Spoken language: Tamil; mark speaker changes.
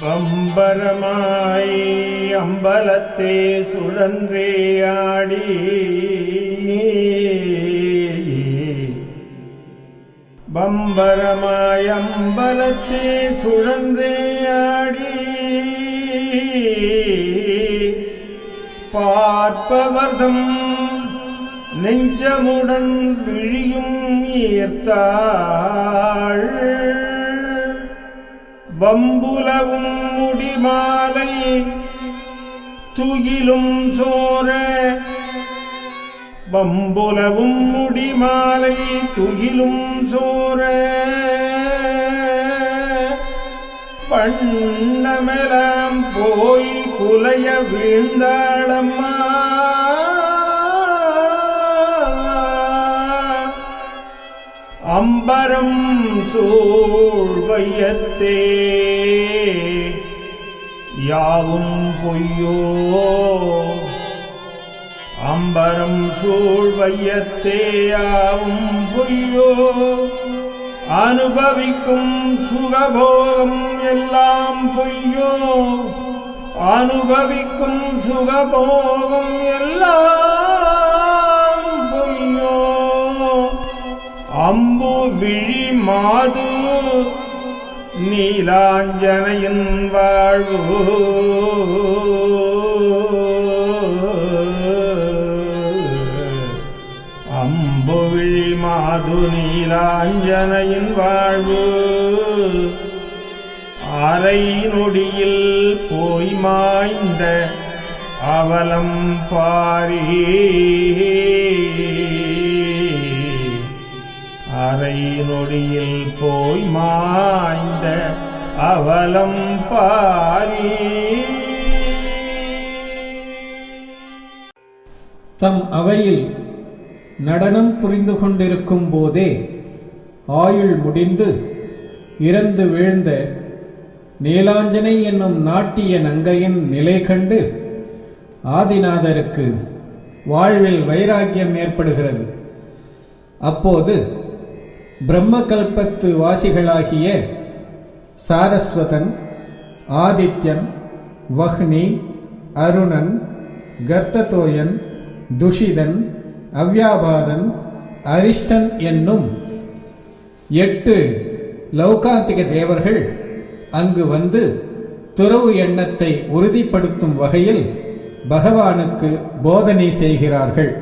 Speaker 1: பம்பரமாய் அம்பலத்தே சுழன்றே ஆடி. பம்பரமாய் அம்பலத்தே சுழன்றே ஆடி. பார்ப்பவர்தம் நெஞ்சமுடன் விழியும் ஈர்த்தாள். வம்புலவும் முடிமாலை துகிலும் சோர. வம்புலவும் முடிமாலை துகிலும் சோர. பண்ணமெலாம் போய் குலைய வீழ்ந்தாளம்மா. அம்பரம் சூழ்வையத்தே யாவும் பொய்யோ? அம்பரம் சூழ்வையத்தே யாவும் பொய்யோ? அனுபவிக்கும் சுகபோகம் எல்லாம் பொய்யோ? அனுபவிக்கும் சுகபோகம் எல்லாம் மாது நீலாஞ்சனையின் வாழ்வு. அம்பு விழி மாது நீலாஞ்சனையின் வாழ்வு. அரை நொடியில் போய் மாய்ந்த அவலம் பாரி. அரை நொடியில் போய் மாய்ந்த அவலம் பாரி.
Speaker 2: தம் அவையில் நடனம் புரிந்து கொண்டிருக்கும் போதே ஆயுள் முடிந்து இறந்து வீழ்ந்த நீலாஞ்சனை என்னும் நாட்டிய நங்கையின் நிலை கண்டு ஆதிநாதருக்கு வாழ்வில் வைராக்கியம் ஏற்படுகிறது. அப்போது பிரம்மகல்பத்து வாசிகளாகிய சாரஸ்வதன் ஆதித்யன் வஹ்னி அருணன் கர்த்ததோயன் துஷிதன் அவ்யாபாதன் அரிஷ்டன் என்னும் எட்டு லௌகாந்திக தேவர்கள் அங்கு வந்து துறவு எண்ணத்தை உறுதிப்படுத்தும் வகையில் பகவானுக்கு போதனை செய்கிறார்கள்.